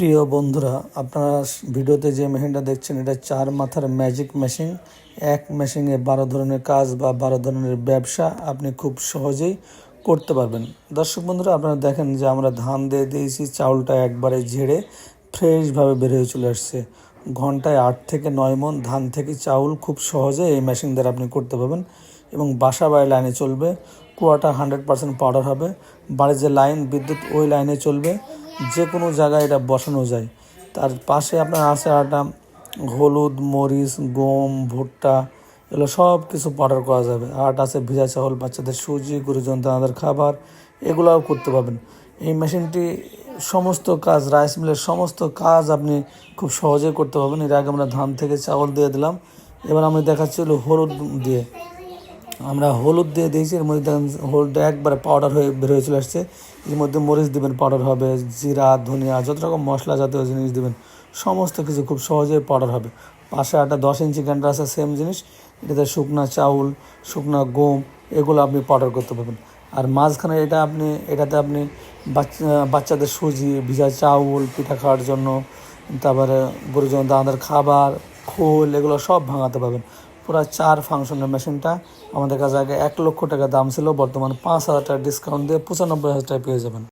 প্রিয় বন্ধুরা, আপনারা ভিডিওতে যে মেশিনটা দেখছেন, এটা চার মাথার ম্যাজিক মেশিন এক মেশিনে বারো ধরনের কাজ বা বারো ধরনের ব্যবসা আপনি খুব সহজেই করতে পারবেন। দর্শক বন্ধুরা, আপনারা দেখেন যে আমরা ধান দিয়ে দিয়েছি, চাউলটা একবারে ঝেড়ে ফ্রেশভাবে বের হয়ে চলে আসছে। ঘন্টায় আট থেকে নয় মন ধান থেকে চাউল খুব সহজে এই মেশিন দ্বারা আপনি করতে পারবেন এবং বাসা বাড়ি লাইনে চলবে কুয়াটা হান্ড্রেড পার্সেন্ট পাউডার হবে, বাড়ির যে লাইন বিদ্যুৎ ওই লাইনে চলবে। যে কোনো জায়গায় এটা বসানো যায়। তার পাশে আপনার আছে একটা হলুদ, মরিচ, গম, ভুট্টা, এগুলো সব কিছু পাউডার করা যাবে। আট আছে ভিজা চাউল, বাচ্চাদের সুজি গুরুজন দানাদের খাবার, এগুলোও করতে পারবেন। এই মেশিনটি সমস্ত কাজ, রাইস মিলের সমস্ত কাজ আপনি খুব সহজেই করতে পারবেন। এর আগে আমরা ধান থেকে চাউল দিয়ে দিলাম। এবার আমি দেখাচ্ছি হলো হলুদ দিয়ে। আমরা হলুদ দিয়ে দিয়েছি, এর মধ্যে দেখেন হলুদটা একবারে পাউডার হয়ে বের হয়ে চলে আসছে। এর মধ্যে মরিচ দিবেন পাউডার হবে, জিরা, ধনিয়া, যত রকম মশলা জাতীয় জিনিস দেবেন, সমস্ত কিছু খুব সহজেই পাউডার হবে। পাশে একটা দশ ইঞ্চি গ্যান্ডার আছে সেম জিনিস। এটাতে শুকনা চাউল, শুকনা গম, এগুলো আপনি পাউডার করতে পারবেন। আর মাঝখানে এটা আপনি, এটাতে আপনি বাচ্চা বাচ্চাদের সুজি, ভিজা চাউল, পিঠা খাওয়ার জন্য, তারপরে গরুজন দানাদার খাবার, খোল, এগুলো সব ভাঙাতে পারবেন। পুরো চার ফাংশনের মেশিনটা আমাদের কাছে আগে এক লক্ষ টাকা দাম ছিল, বর্তমান পাঁচ হাজার টাকা ডিসকাউন্ট দিয়ে পঁচানব্বই হাজার টাকা পেয়ে যাবেন।